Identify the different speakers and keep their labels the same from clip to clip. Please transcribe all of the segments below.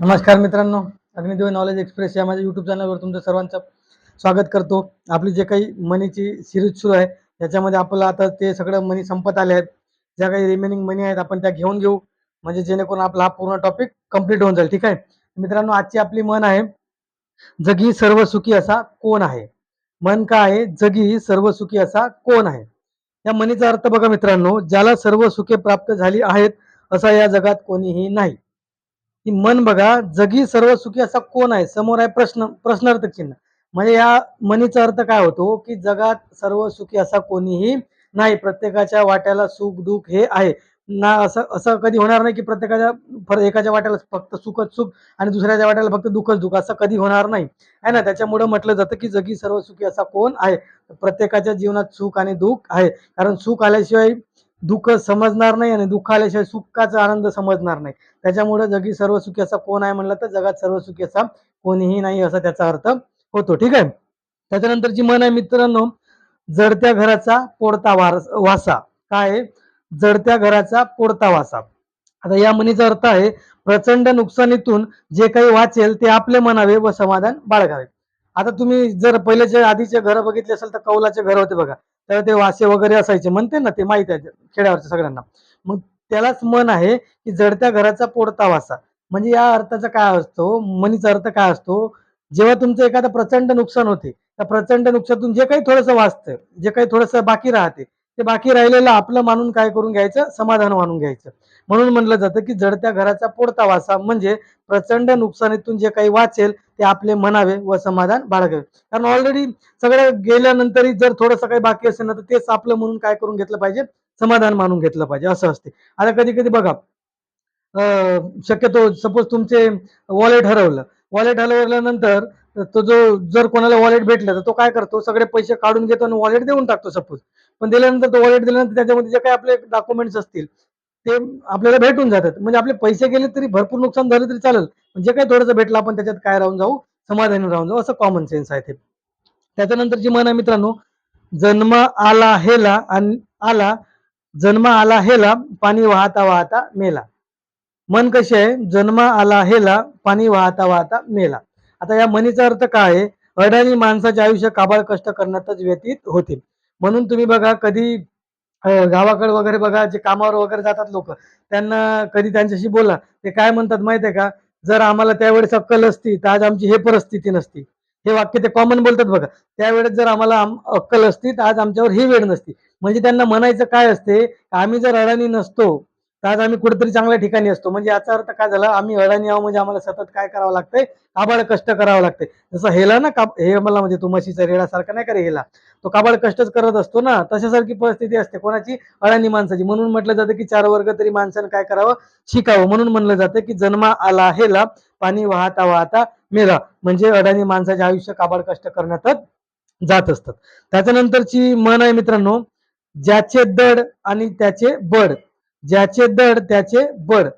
Speaker 1: नमस्कार मित्रांनो Agnidev knowledge express या माझ्या यूट्यूब चॅनलवर तुमचं सर्वांचं स्वागत करतो. आपली जे काही मनीची सिरीज सुरू आहे त्याच्यामध्ये आपलं आता ते सगळं मनी संपत आले आहेत. ज्या काही रिमेनिंग मनी आहेत आपण त्या घेऊन घेऊ. म्हणजे जेणेकरून आपला हा पूर्ण टॉपिक कंप्लीट होऊन जाईल ठीक आहे? मित्रांनो आजची आपली मन आहे जगी सर्व सुखी असा कोण आहे? मन काय आहे? जगी सर्व सुखी असा कोण आहे? या मनीचा अर्थ बघा मित्रांनो ज्याला सर्व सुखे प्राप्त झाली आहेत असा या जगात कोणीही नाही. की मन बघा जगी सर्व सुखी असा कोण आहे? समोर आहे प्रश्न प्रश्नार्थक चिन्ह. म्हणजे या मनीचा अर्थ काय होतो? की जगात सर्व सुखी असा कोणीही नाही. प्रत्येकाच्या वाट्याला सुख दुःख हे आहे. ना असं असं कधी होणार नाही की प्रत्येकाच्या फर- एकाच्या वाट्याला फक्त सुखच सुख आणि दुसऱ्याच्या वाट्याला फक्त दुःखच दुःख. असं कधी होणार नाही. आहे ना? त्याच्यामुळं म्हटलं जातं की जगी सर्व सुखी असा कोण आहे? प्रत्येकाच्या जीवनात सुख आणि दुःख आहे. कारण सुख आल्याशिवाय दुःख समजणार नाही आणि दुःख आल्याशिवाय सुखाचा आनंद समजणार नाही. त्याच्यामुळे जगी सर्व सुखी असा कोण आहे म्हणलं तर जगात सर्व सुखी असा कोणीही नाही असा त्याचा अर्थ होतो. ठीक आहे? त्याच्यानंतरची मन आहे मित्रांनो जडत्या घराचा पोडता वासा. काय आहे? जडत्या घराचा पोडता वासा. आता या म्हणीचा अर्थ आहे प्रचंड नुकसानीतून जे काही वाचेल ते आपले म्हणावे व समाधान बाळगावे. आता तुम्ही जर पहिल्याचे आधीचे घर बघितले असेल तर कौलाचे घर होते बघा. तर ते वासे वगैरे असायचे. म्हणते ना ते माहीत आहे खेड्यावरच्या सगळ्यांना. मग त्यालाच मन आहे की जडत्या घराचा पोडता वासा. म्हणजे या अर्थाचा काय असतो? मनीचा अर्थ काय असतो? जेव्हा तुमचं एखादं प्रचंड नुकसान होते त्या प्रचंड नुकसानातून जे काही थोडंसं वाचतं जे काही थोडंसं बाकी राहते ते बाकी राहिलेलं आपलं मानून काय करून घ्यायचं? समाधान मानून घ्यायचं. म्हणून म्हणलं जातं की जडत्या घराचा पोडता वासा म्हणजे प्रचंड नुकसानीतून जे काही वाचेल ते आपले म्हणावे व समाधान बाळगावे. कारण ऑलरेडी सगळं गेल्यानंतरही जर थोडंसं काही बाकी असेल ना तर तेच आपलं म्हणून काय करून घेतलं पाहिजे? समाधान मानून घेतलं पाहिजे. असं असते. आता कधी कधी बघा अं, शक्यतो सपोज तुमचे वॉलेट हरवलं. वॉलेट हरवल्यानंतर तो जो जर कोणाला वॉलेट भेटलं तर तो काय करतो? सगळे पैसे काढून घेतो आणि वॉलेट देऊन टाकतो सपोज पण दिल्यानंतर तो वॉलेट दिल्यानंतर त्याच्यामध्ये जे काही आपले डॉक्युमेंट्स असतील ते आपल्याला भेटून जातात. म्हणजे आपले पैसे गेले तरी भरपूर नुकसान झालं तरी चालेल. जे काही थोडंसं भेटलं आपण त्याच्यात काय राहून जाऊ? समाधानी राहून जाऊ. असं कॉमन सेन्स आहे ते. त्याच्यानंतर जी मन आहे मित्रांनो जन्म आला हेला आणि आला जन्म आला हेला पाणी वाहता वाहता मेला. मन कशी आहे? जन्म आला हेला पाणी वाहता वाहता मेला. आता या मनीचा अर्थ काय आहे? अडाणी माणसाचे आयुष्य काबाळ कष्ट करण्यातच व्यतीत होते म्हणून तुम्ही बघा कधी गावाकडे वगैरे बघा जे कामावर वगैरे जातात लोक त्यांना कधी त्यांच्याशी बोला. ते काय म्हणतात माहीत आहे का? जर आम्हाला त्यावेळेस अक्कल असती तर आज आमची हे परिस्थिती नसती. हे वाक्य ते कॉमन बोलतात बघा. त्यावेळेस जर आम्हाला आम- अक्कल असती तर आज आमच्यावर ही वेळ नसती. म्हणजे त्यांना म्हणायचं काय असते? आम्ही जर अडाणी नसतो तर आज आम्ही कुठेतरी चांगल्या ठिकाणी असतो. म्हणजे याचा अर्थ काय झाला? आम्ही अडाणी आहो म्हणजे आम्हाला सतत काय करावं लागतंय? काबाड कष्ट करावं लागतंय. जसं हेला ना का हे मला म्हणजे तो म्हशीचा रेडासारखा नाही का हेला? तो काबाड कष्टच करत असतो ना तशासारखी परिस्थिती असते. कोणाची? अडाणी माणसाची. म्हणून म्हटलं जातं की चार वर्ग तरी माणसानं काय करावं? शिकावं. म्हणून म्हणलं जातं की जन्मा आला हेला पाणी वाहता वाहता मेला. म्हणजे अडाणी माणसाचे आयुष्य काबाड कष्ट करण्यातच जात असतात त्याच्यानंतरची मन आहे मित्रांनो ज्याचे दड आणि त्याचे बड. ज्याचे दड त्याचे बड.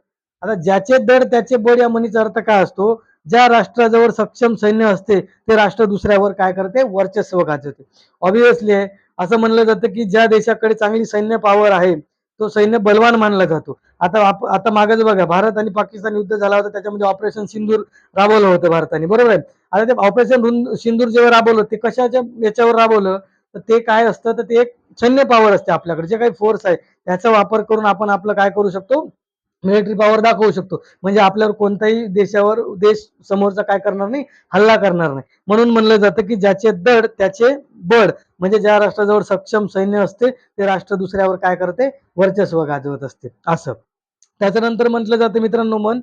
Speaker 1: आता ज्याचे दड त्याचे बड या म्हणीचा अर्थ काय असतो? ज्या राष्ट्राजवळ सक्षम सैन्य असते ते राष्ट्र दुसऱ्यावर काय करते? वर्चस्व गाजवते. ऑब्विसली आहे असं म्हणलं जातं की ज्या देशाकडे चांगली सैन्य पॉवर आहे तो सैन्य बलवान मानला जातो. आता आप- आता मागच बघा भारत आणि पाकिस्तान युद्ध झाला होता त्याच्यामध्ये ऑपरेशन सिंदूर राबवलं होतं भारताने बरोबर आहे? आता ते ऑपरेशन सिंदूर जेव्हा राबवलं ते कशाच्या याच्यावर राबवलं? तर ते काय असतं? तर ते एक सैन्य पॉवर असते आपल्याकडे. जे काही फोर्स आहे त्याचा वापर करून आपण आपलं काय करू शकतो? मिलिटरी पॉवर दाखवू शकतो. म्हणजे आपल्यावर कोणत्याही देशावर देश समोरचा काय करणार नाही हल्ला करणार नाही. म्हणून म्हणलं जातं की ज्याचे दड त्याचे बड म्हणजे ज्या राष्ट्राजवळ सक्षम सैन्य असते ते राष्ट्र दुसऱ्यावर काय करते? वर्चस्व गाजवत असते. असं. त्याच्यानंतर म्हटलं जातं मित्रांनो मन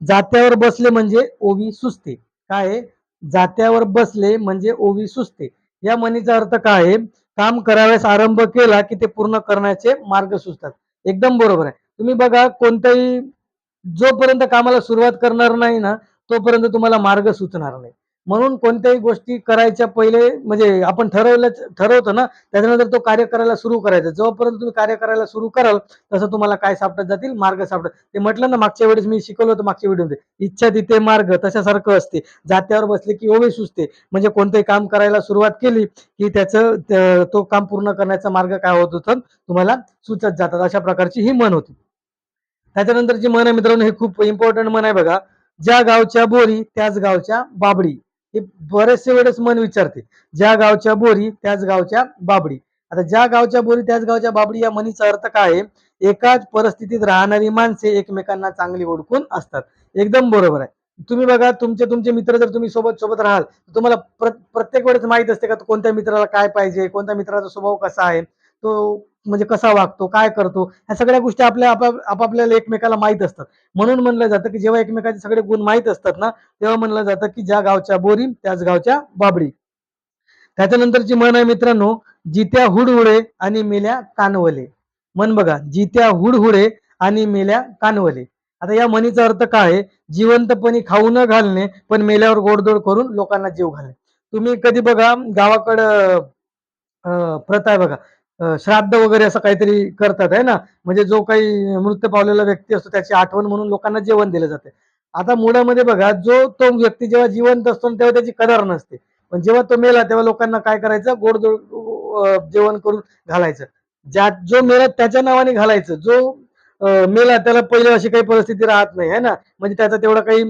Speaker 1: जात्यावर बसले म्हणजे ओवी सुचते काय आहे? जात्यावर बसले म्हणजे ओवी सुचते या म्हणीचा अर्थ काय आहे? काम कराव्यास आरंभ केला की ते पूर्ण करण्याचे मार्ग सुचतात. एकदम बरोबर आहे. तुम्ही बघा कोणत्याही जोपर्यंत कामाला सुरुवात करणार नाही ना तोपर्यंत तुम्हाला मार्ग सुचणार नाही. म्हणून कोणत्याही गोष्टी करायच्या पहिले म्हणजे आपण ठरवलं ठरवतो ना त्याच्यानंतर तो कार्य करायला सुरू करायचा. जोपर्यंत तुम्ही कार्य करायला सुरू कराल तसं तुम्हाला काय सापडत जातील? मार्ग सापडत. ते म्हटलं ना मागच्या वेळेस मी शिकवलं होतं मागच्या व्हिडिओमध्ये इच्छा तिथे मार्ग तशासारखं असते. जात्यावर बसले की ओवे सुचते म्हणजे कोणतंही काम करायला सुरुवात केली की त्याचं तो काम पूर्ण करण्याचा मार्ग काय होत होतं तुम्हाला सुचत जातात. अशा प्रकारची ही मन होती. त्याच्यानंतर जी मन आहे मित्रांनो हे खूप इम्पॉर्टंट मन आहे बघा. ज्या गावच्या बोरी त्याच गावच्या बाबडी. हे बरेचसे वेळेस मन विचारते ज्या गावच्या बोरी त्याच गावच्या बाबडी. आता ज्या गावच्या बोरी त्याच गावच्या बाबडी या म्हणीचा अर्थ काय आहे? एकाच परिस्थितीत राहणारी माणसे एकमेकांना चांगली ओळखून असतात. एकदम बरोबर आहे. तुम्ही बघा तुमचे तुमचे मित्र जर तुम्ही सोबत सोबत राहाल तर तुम्हाला प्र- प्रत्येक वेळेस माहीत असते का कोणत्या मित्राला काय पाहिजे कोणत्या मित्राचा स्वभाव कसा आहे? तो म्हणजे कसा वागतो काय करतो ह्या सगळ्या गोष्टी आपल्या आपापल्याला एकमेकाला माहीत असतात. म्हणून म्हणलं जातं की जेव्हा एकमेकाचे सगळे गुण माहीत असतात ना तेव्हा म्हणलं जातं की ज्या गावच्या बोरी त्याच गावच्या बाबडी त्याच्यानंतरची म्हण आहे मित्रांनो जित्या हुडहुडे आणि मेल्या कानवले. म्हण बघा जित्या हुडहुडे आणि मेल्या कानवले. आता या म्हणीचा अर्थ काय आहे? जिवंतपणी खाऊ न घालणे पण मेल्यावर गोडदोड करून लोकांना जीव घालणे. तुम्ही कधी बघा गावाकडं प्रथा आहे बघा. श्राद्ध वगैरे असं काहीतरी करतात आहे ना? म्हणजे जो काही मृत्यू पावलेला व्यक्ती असतो त्याची आठवण म्हणून लोकांना जेवण दिलं जाते. आता मुळामध्ये बघा जो तो व्यक्ती जेव्हा जिवंत असतो तेव्हा त्याची कदर नसते. पण जेव्हा तो मेला तेव्हा लोकांना काय करायचं? गोडधोड जेवण करून घालायचं. ज्या जो मेला त्याच्या नावाने घालायचं. जो मेला त्याला पहिले अशी काही परिस्थिती राहत नाही है ना? म्हणजे त्याचा तेवढा काही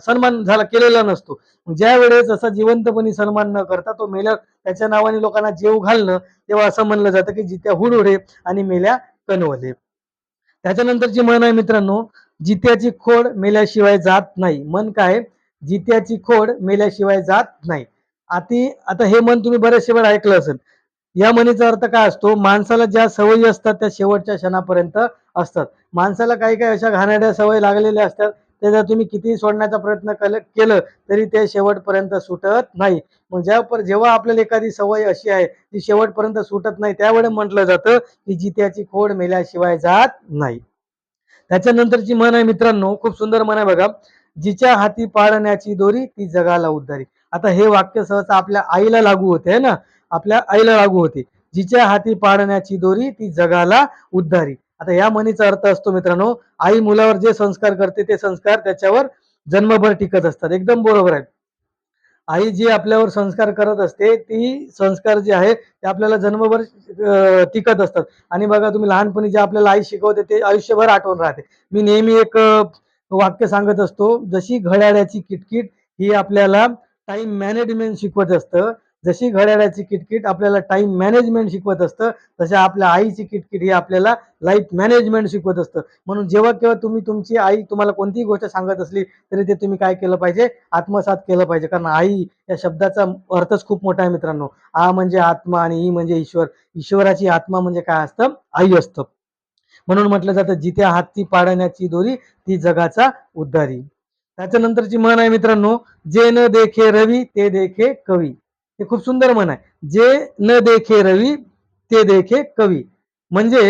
Speaker 1: सन्मान झाला केलेला नसतो. ज्या वेळेस असा जिवंतपणी सन्मान न करता तो मेल्या त्याच्या नावाने लोकांना जेव घालणं तेव्हा असं म्हणलं जातं की जित्या हुडहुडे आणि मेल्या कनवले त्याच्यानंतरची म्हण आहे मित्रांनो जित्याची खोड मेल्याशिवाय जात नाही. मन काय? जित्याची खोड मेल्याशिवाय जात नाही. आती आता हे मन तुम्ही बऱ्याचशे वेळा ऐकलं असेल. या म्हणीचा अर्थ काय असतो? माणसाला ज्या सवयी असतात त्या शेवटच्या क्षणापर्यंत असतात. माणसाला काही काही अशा घाणाड्या सवयी लागलेल्या असतात त्याचा जर तुम्ही कितीही सोडण्याचा प्रयत्न केलं केलं तरी ते शेवटपर्यंत सुटत नाही. मग ज्या पर- जेव्हा आपल्याला एखादी सवय अशी आहे जी शेवटपर्यंत सुटत नाही त्यावेळे म्हटलं जातं की जित्याची खोड मेल्याशिवाय जात नाही. त्याच्यानंतरची म्हण आहे मित्रांनो खूप सुंदर म्हण आहे बघा. जिच्या हाती पाळण्याची दोरी ती जगाला उद्धारी. आता हे वाक्य सहसा आपल्या आईला लागू होते है ना? आपल्या आईला लागू होते. जिच्या हाती पाळण्याची दोरी ती जगाला उद्धारी. आता या म्हणीचा अर्थ असतो मित्रांनो आई मुलावर जे संस्कार करते ते संस्कार त्याच्यावर जन्मभर टिकत असतात. एकदम बरोबर आहे. आई जी आपल्यावर संस्कार करत असते ती संस्कार जे आहे ते आपल्याला जन्मभर टिकत असतात. आणि बघा तुम्ही लहानपणी जे आपल्याला आई शिकवते ते आयुष्यभर आठवण राहते. मी नेहमी एक वाक्य सांगत असतो जशी घड्याळ्याची किटकिट ही आपल्याला टाइम मॅनेजमेंट शिकवत असतं. जशी घड्याळ्याची किटकिट आपल्याला टाइम मॅनेजमेंट शिकवत असतं तशा आपल्या आईची किटकिट ही आपल्याला लाईफ मॅनेजमेंट शिकवत असतं. म्हणून जेव्हा केव्हा तुम्ही तुमची आई तुम्हाला कोणतीही गोष्ट सांगत असली तरी ते तुम्ही काय केलं पाहिजे? आत्मसात केलं पाहिजे. कारण आई या शब्दाचा अर्थच खूप मोठा आहे मित्रांनो. आ म्हणजे आत्मा आणि ई म्हणजे ईश्वर. ईश्वराची आत्मा म्हणजे काय असतं? आई असतं. म्हणून म्हटलं जातं जिथे हाती पाडण्याची दोरी ती जगाचा उद्धारी. त्याच्यानंतरची म्हण आहे मित्रांनो जे न देखे रवी ते देखे कवी. हे खूप सुंदर म्हण आहे. जे न देखे रवी ते देखे कवी. म्हणजे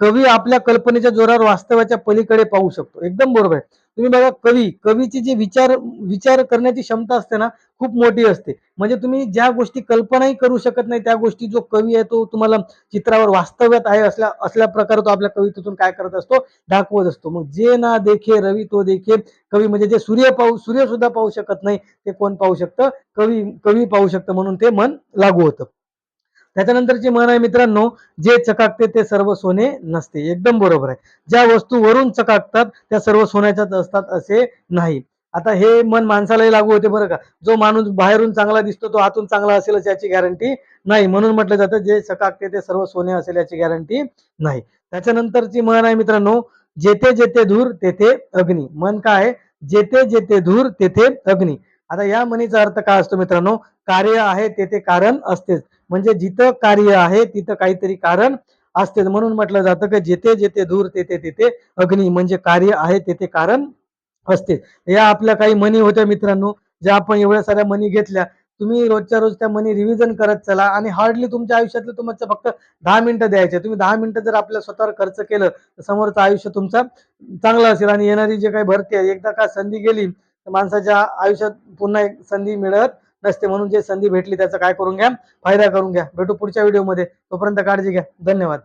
Speaker 1: कवी आपल्या कल्पनेच्या जोरावर वास्तवाच्या पलीकडे पाहू शकतो. एकदम बरोबर आहे. तुम्ही बघा कवी कवीची जी विचार विचार करण्याची क्षमता असते ना खूप मोठी असते. म्हणजे तुम्ही ज्या गोष्टी कल्पनाही करू शकत नाही त्या गोष्टी जो कवी आहे तो तुम्हाला चित्रावर वास्तव्यात आहे असल्या असल्या प्रकारे तो आपल्या कवितेतून काय करत असतो? दाखवत असतो. मग जे ना देखे रवी तो देखे कवी. म्हणजे जे सूर्य पाहू सूर्य सुद्धा पाहू शकत नाही ते कोण पाहू शकतं? कवी कवी पाहू शकतं म्हणून ते मन लागू होतं. त्याच्यानंतरची म्हण आहे मित्रांनो जे चकाकते ते सर्व सोने नसते. एकदम बरोबर आहे. ज्या वस्तू वरून चकाकतात त्या सर्व सोन्याच्याच असतात असे नाही. आता हे मन माणसालाही लागू होते बरं का. जो माणूस बाहेरून चांगला दिसतो तो आतून चांगला असेलच याची गॅरंटी नाही. म्हणून म्हटलं जातं जे चकाकते ते सर्व सोने असेल याची गॅरंटी नाही. त्याच्यानंतरची म्हण आहे मित्रांनो जेथे जेथे धूर तेथे अग्नी. मन काय जेथे जेथे धूर तेथे अग्नी. आता या म्हणीचा अर्थ काय असतो मित्रांनो? कार्य आहे तेथे कारण असतेच. म्हणजे जिथं कार्य आहे तिथं काहीतरी कारण असतेच. म्हणून म्हटलं जातं की जेथे जेथे धूर तेथे तेथे अग्नी. म्हणजे कार्य आहे तेथे कारण असते या आपल्या काही म्हणी होत्या मित्रांनो ज्या आपण एवढ्या साऱ्या मनी घेतल्या. तुम्ही रोजच्या रोज त्या मनी रिव्हिजन करत चला आणि हार्डली तुमच्या आयुष्यातलं तुमचं फक्त दहा मिनिटं द्यायचे. तुम्ही दहा मिनिटं जर आपल्या स्वतःवर खर्च केलं तर समोरचं आयुष्य तुमचं चांगलं असेल आणि येणारी जे काही भरती आहे एकदा का संधी गेली माणसाच्या आयुष्यात पुन्हा एक संधी मिळत नसते म्हणून जे संधी भेटली त्याचा काय करून घ्या? फायदा करून घ्या. भेटू पुढच्या व्हिडिओमध्ये तोपर्यंत काळजी घ्या. धन्यवाद.